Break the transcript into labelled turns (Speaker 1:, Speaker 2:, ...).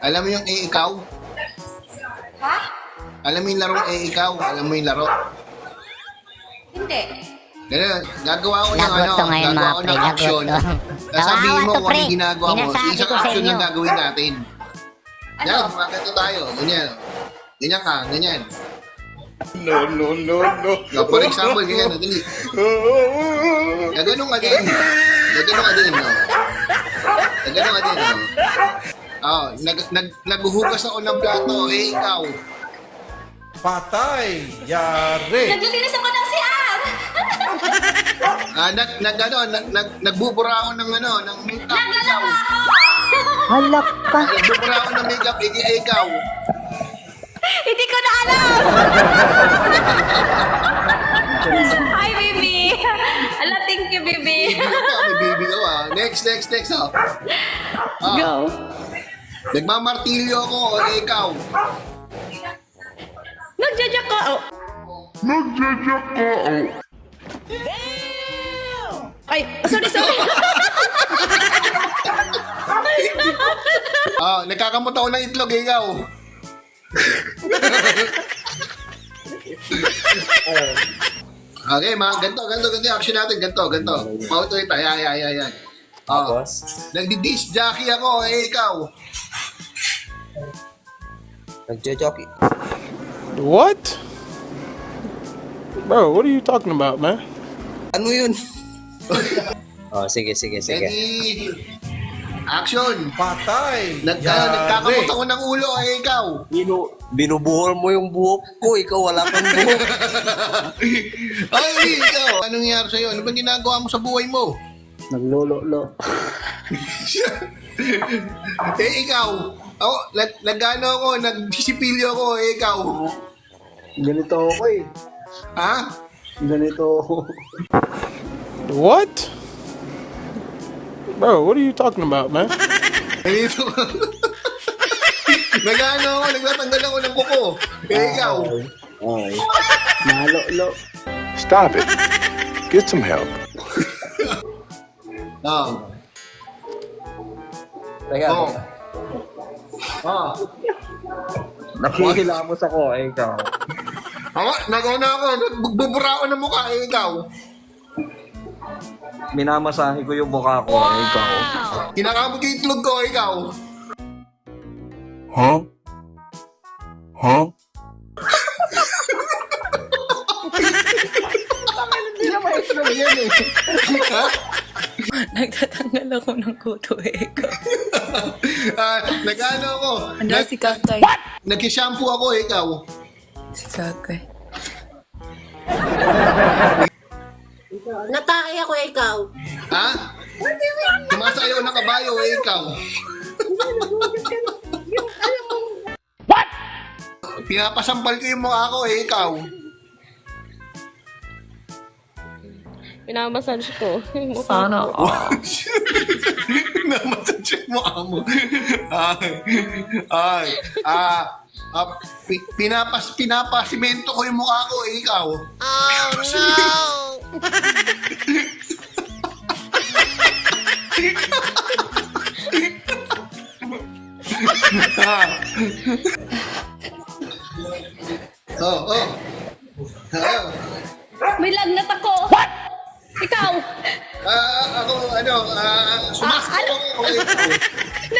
Speaker 1: Alam mo yung eh, ikaw?
Speaker 2: Ha?
Speaker 1: Alam mo yung laro eh, ikaw? Alam mo yung laro?
Speaker 2: Hindi.
Speaker 1: Ganun, gagawa ko ng
Speaker 3: Lagot
Speaker 1: ano,
Speaker 3: to ngayon,
Speaker 1: gagawa
Speaker 3: mga
Speaker 1: ko
Speaker 3: pre,
Speaker 1: ng
Speaker 3: lagot
Speaker 1: action.
Speaker 3: to.
Speaker 1: Sasabihin
Speaker 3: Kawawa
Speaker 1: mo
Speaker 3: to,
Speaker 1: kung
Speaker 3: pre.
Speaker 1: ano ginagawa mo.
Speaker 3: Sinasabi
Speaker 1: Isang
Speaker 3: ko sa
Speaker 1: action
Speaker 3: inyo.
Speaker 1: lang gagawin natin.
Speaker 2: Ano?
Speaker 1: Yan, magkito tayo. Ganyan. Ganyan ka, ganyan.
Speaker 4: No, no, no, no.
Speaker 1: No, for example, ganyan, dali. Gaganong ka din. Gaganong ka din, no? Gaganong ka din, no? Oh, nag, nag, naghuhugas ako ng plato, eh, ikaw.
Speaker 4: Patay! Yari!
Speaker 2: Naglilinis ako ng CR!
Speaker 1: Ah, nag, nag, ano, nag, nag, nagbubura ako ng, ano, ng makeup, ikaw.
Speaker 2: Naglalaba ako!
Speaker 3: Halak ka.
Speaker 1: Nagbubura ako ng makeup, eh, eh, ikaw.
Speaker 2: Hindi ko na alam!
Speaker 1: Next, next, oh. Ah,
Speaker 2: Go!
Speaker 1: nagmamartilyo ako, eh, ikaw.
Speaker 2: Nagjajak ka! Oh. Ay, sorry, sorry.
Speaker 1: Ah, nagkakamot ako ng itlog, eh, ikaw. okay, mga ganito, ganito, ganito, action natin, ganito, ganito. Pauto ito, ayan, ayan, ayan, ayan. Oh,
Speaker 5: Tapos,
Speaker 1: nagdi-disc jockey ako, eh, ikaw.
Speaker 5: nagjo-jockey.
Speaker 6: What? Bro, what are you talking about, man?
Speaker 5: Ano yun? oh, sige, sige, sige.
Speaker 1: Ready? Action!
Speaker 4: Patay!
Speaker 1: Nagka,
Speaker 4: Yari!
Speaker 1: nagkakamot ako ng ulo, eh, ikaw.
Speaker 5: Binu binubuhol mo yung buhok ko. Ikaw wala kang buhok.
Speaker 1: Ay, ikaw. Anong nangyari sa'yo? Ano ba ginagawa mo sa buhay mo?
Speaker 5: Naglolo-lo.
Speaker 1: eh, ikaw. Ako, nag, nagano ako, nagsisipilyo ako, eh, ikaw.
Speaker 5: Ganito ako eh.
Speaker 1: Ha?
Speaker 5: Ganito ako.
Speaker 6: What? Bro, what are you talking about, man?
Speaker 1: Ganito. Nagano ako, nagtatanggal ako ng kuko. Eh, ikaw.
Speaker 5: Okay. Nalo-lo.
Speaker 6: Stop it. Get some help.
Speaker 1: Oh.
Speaker 5: Teka,
Speaker 1: Oh.
Speaker 5: teka.
Speaker 1: Oh.
Speaker 5: Nakihilamos ako eh, ikaw.
Speaker 1: Ako, nagawa na ako. Nagbubura ako ng mukha, eh, ikaw.
Speaker 5: Minamasahe ko yung mukha ko eh, ikaw.
Speaker 1: Kinakamot yung itlog ko, eh, ikaw.
Speaker 6: Huh? Huh?
Speaker 7: Nagtatanggal ako ng kuto eh. Ikaw.
Speaker 1: Ah, nagano ako.
Speaker 7: Ano
Speaker 1: Nag,
Speaker 7: si Kakay?
Speaker 1: nag-shampoo ako, eh, ikaw.
Speaker 7: Si Kakay.
Speaker 2: Natay ako, ikaw.
Speaker 1: Ha? Sumasayaw ng kabayo, eh, ikaw. What? Pinapasampal ko yung mukha ko, eh, ikaw.
Speaker 8: Pinamassage ko.
Speaker 7: Sana all.
Speaker 1: Namassage yung mukha mo. Ay, ay, ah, ah, pi- pinapas, pinapasimento ko yung mukha ko, eh, ikaw. Oh, no! oh, oh. Oh.
Speaker 2: May lagnat ako. Ikaw.
Speaker 1: Ah, ako, ano, ah, sumasayaw ako. eh.